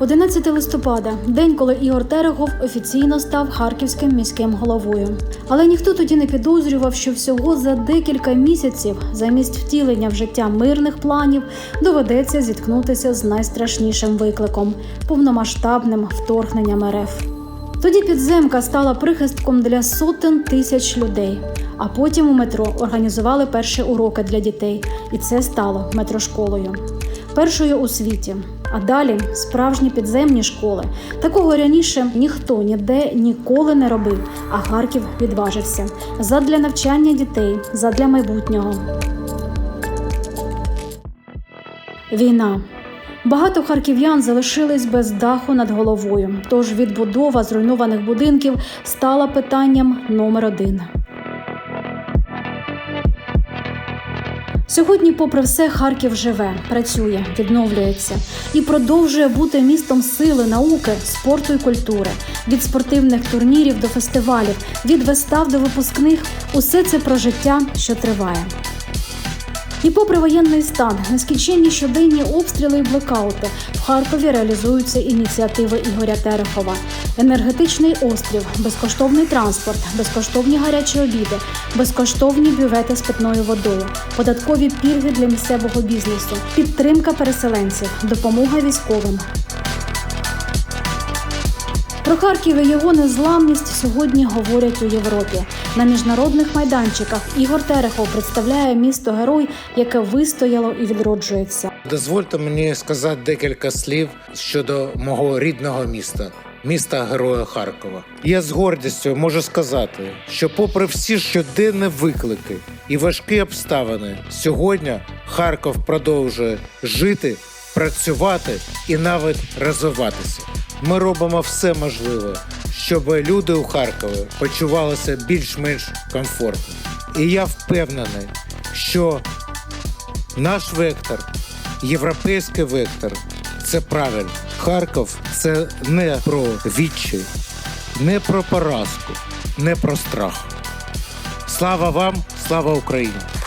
11 листопада день, коли Ігор Терехов офіційно став харківським міським головою. Але ніхто тоді не підозрював, що всього за декілька місяців, замість втілення в життя мирних планів, доведеться зіткнутися з найстрашнішим викликом повномасштабним вторгненням РФ. Тоді підземка стала прихистком для сотень тисяч людей. А потім у метро організували перші уроки для дітей, і це стало метрошколою. Першою у світі. А далі справжні підземні школи. Такого раніше ніхто ніде ніколи не робив, а Харків відважився задля навчання дітей, задля майбутнього. Війна. Багато харків'ян залишились без даху над головою. Тож відбудова зруйнованих будинків стала питанням номер один. Сьогодні, попри все, Харків живе, працює, відновлюється і продовжує бути містом сили, науки, спорту і культури. Від спортивних турнірів до фестивалів, від вистав до випускних усе це про життя, що триває. І попри воєнний стан, нескінченні щоденні обстріли і блекаути в Харкові реалізуються ініціативи Ігоря Терехова. Енергетичний острів, безкоштовний транспорт, безкоштовні гарячі обіди, безкоштовні бювети з питною водою, податкові пільги для місцевого бізнесу, підтримка переселенців, допомога військовим. Про Харків і його незламність сьогодні говорять у Європі. На міжнародних майданчиках Ігор Терехов представляє місто герой, яке вистояло і відроджується. Дозвольте мені сказати декілька слів щодо мого рідного міста, міста Героя Харкова. Я з гордістю можу сказати, що, попри всі щоденні виклики і важкі обставини, сьогодні Харків продовжує жити, працювати і навіть розвиватися. Ми робимо все можливе, щоб люди у Харкові почувалися більш-менш комфортно. І я впевнений, що наш вектор, європейський вектор, це правильно. Харків це не про відчай, не про поразку, не про страх. Слава вам, слава Україні!